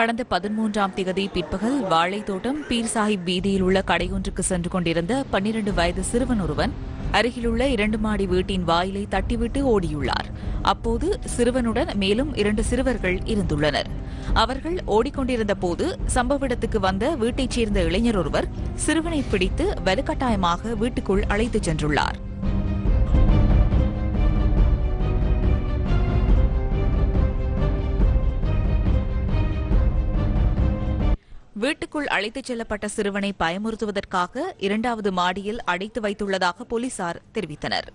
கடந்த பதிமூன்றாம் திகதி பிற்பகல் வாழைத்தோட்டம் பீர் சாஹிப் வீதியில் உள்ள கடையொன்றுக்கு சென்று கொண்டிருந்த பன்னிரண்டு வயது சிறுவன் ஒருவன் அருகிலுள்ள இரண்டு மாடி வீட்டின் வாயிலை தட்டிவிட்டு ஓடியுள்ளார். அப்போது சிறுவனுடன் மேலும் இரண்டு சிறுவர்கள் இருந்துள்ளனர். அவர்கள் ஓடிக்கொண்டிருந்த போது சம்பவ இடத்துக்கு வந்த வீட்டைச் சேர்ந்த இளைஞர் ஒருவர் சிறுவனை பிடித்து வலுக்கட்டாயமாக வீட்டுக்குள் அழைத்துச் சென்றுள்ளார். வீட்டுக்குள் அழைத்துச் செல்லப்பட்ட சிறுவனை பயமுறுத்துவதற்காக இரண்டாவது மாடியில் அடைத்து வைத்துள்ளதாக போலீசார் தெரிவித்தனர்.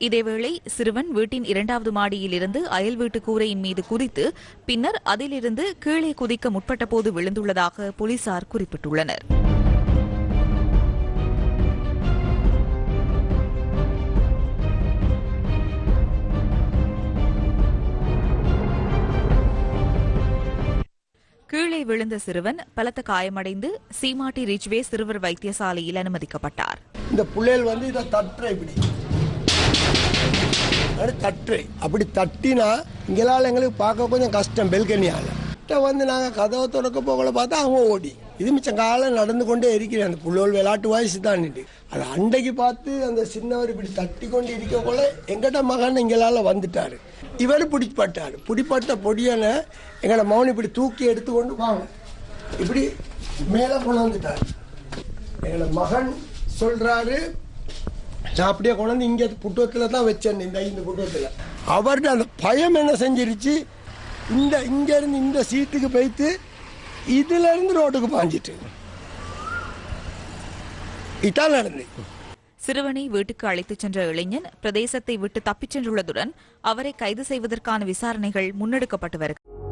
இதேவேளை சிறுவன் வீட்டின் இரண்டாவது மாடியில் இருந்து அயல் வீட்டு கூரையின் மீது குதித்து பின்னர் அதிலிருந்து கீழே குதிக்க முற்பட்டபோது விழுந்துள்ளதாக போலீசார் குறிப்பிட்டுள்ளனர். கீழே விழுந்த சிறுவன் பலத்த காயமடைந்து சீமாட்டி ரிச்வே சிறுவர் வைத்தியசாலையில் அனுமதிக்கப்பட்டார். இந்த புள்ளைகள் வந்து இதை தட்டுற இப்படி. தட்டு அப்படி தட்டினா இங்கெல்லாம் எங்களுக்கு பார்க்க கொஞ்சம் கஷ்டம் பெல்கனியால். வந்து நாங்கள் கதவை திறக்க போகல பார்த்தா அவன் ஓடி. இது மிச்சம் காலம் நடந்து கொண்டே இருக்கிறேன் அந்த புள்ளோல் விளையாட்டு வயசு தான் அது அண்டைக்கு பார்த்து அந்த சின்னவர் இப்படி தட்டி கொண்டு இருக்கக்குள்ள எங்கிட்ட மகன் எங்களால் வந்துட்டார். இவர் பிடிப்பட்டார். பிடிப்பட்ட பொடியனை எங்களோட மௌன் இப்படி தூக்கி எடுத்து கொண்டு வாங்க இப்படி மேலே கொண்டு வந்துட்டார். எங்களோட மகன் சொல்கிறாரு நான் அப்படியே கொண்டாந்து இங்கே புட்டத்தில் தான் வச்சேன் இந்த ஐந்து புட்டுவத்தில் அவர்கிட்ட அந்த பயம் என்ன செஞ்சிருச்சு? இந்த இங்கேருந்து இந்த சீட்டுக்கு போய்த்து இதுலேருந்து ரோட்டுக்கு பாஞ்சிட்டு. இதான் நடந்து சிறுவனை வீட்டுக்கு அழைத்துச் சென்ற இளைஞன் பிரதேசத்தை விட்டு தப்பிச் சென்றுள்ளதுடன் அவரை கைது செய்வதற்கான விசாரணைகள் முன்னெடுக்கப்பட்டு வருகிறது.